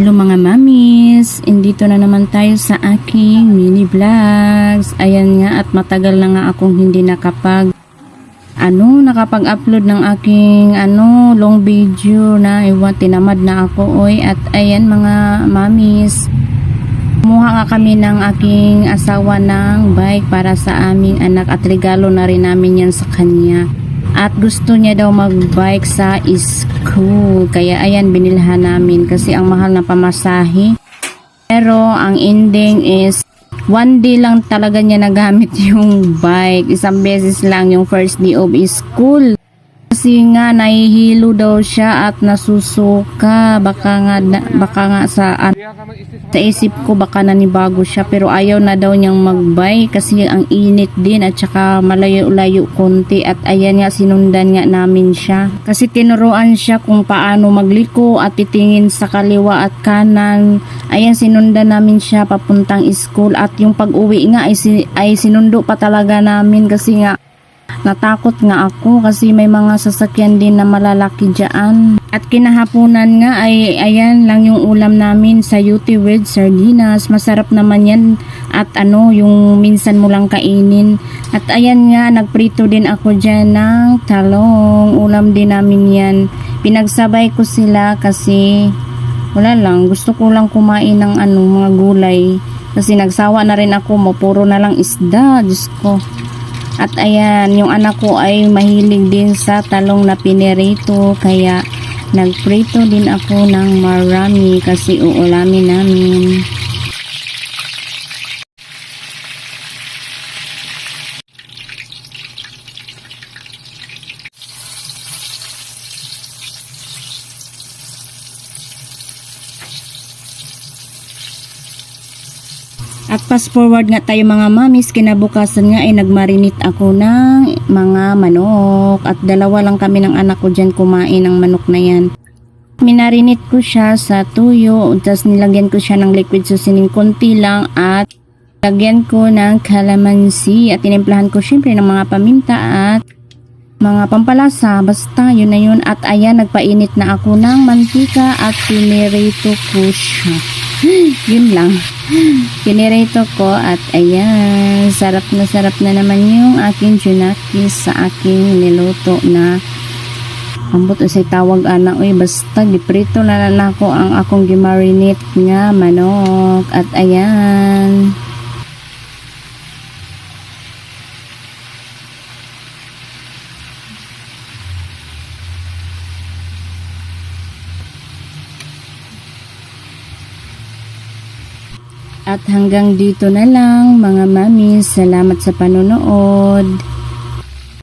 Hello mga mamis, indito na naman tayo sa aking mini vlogs. Ayan nga at matagal na nga akong hindi nakapag ano, nakapag-upload ng aking ano, long video na iwan tinamad na ako oy at ayan mga mamis. Kumuha nga kami ng aking asawa ng bike para sa aming anak at regalo na rin namin yan sa kanya. At gusto niya daw mag-bike sa school. Kaya ayan, binilhan namin kasi ang mahal na pamasahe. Pero ang ending is one day lang talaga niya nagamit yung bike. Isang beses lang yung first day of school. Kasi nga nahihilo daw siya at nasusuka. Baka nga, baka nga sa sa isip ko baka nanibago siya. Pero ayaw na daw niyang magbay kasi ang init din at saka malayo-layo konti. At ayan nga sinundan nga namin siya. Kasi tinuruan siya kung paano magliko at titingin sa kaliwa at kanan. Ayan sinundan namin siya papuntang school. At yung pag-uwi nga ay, ay sinundo pa talaga namin kasi nga Natakot nga ako kasi may mga sasakyan din na malalaki dyan. At kinahaponan nga ay ayan lang yung ulam namin sa UT with sardinas. Masarap naman yan at ano yung minsan mo lang kainin. At ayan nga nagprito din ako dyan ng talong. Ulam din namin yan. Pinagsabay ko sila kasi wala lang gusto ko lang kumain ng ano mga gulay. Kasi nagsawa na rin ako mo puro na lang isda. Diyos ko. At ayan, yung anak ko ay mahilig din sa talong na pinirito kaya nagprito din ako ng marami kasi uulamin namin. At fast forward nga tayo mga mamis, kinabukasan nga ay nagmarinate ako ng mga manok. At dalawa lang kami ng anak ko dyan kumain ng manok na yan. Minarinate ko siya sa tuyo, tapos nilagyan ko siya ng liquid seasoning konti lang at lagyan ko ng calamansi at tinimplahan ko syempre ng mga paminta at mga pampalasa. Basta yun na yun. At ayan, nagpainit na ako ng mantika at pinirito ko siya. Yun lang. Pinirito ko at ayan, sarap na sarap na naman yung aking junakis sa aking niluto na ambot usay tawag ana oy basta giprito na lang ako ang akong gimarinate nga manok at ayan At hanggang dito na lang mga mami. Salamat sa panonood.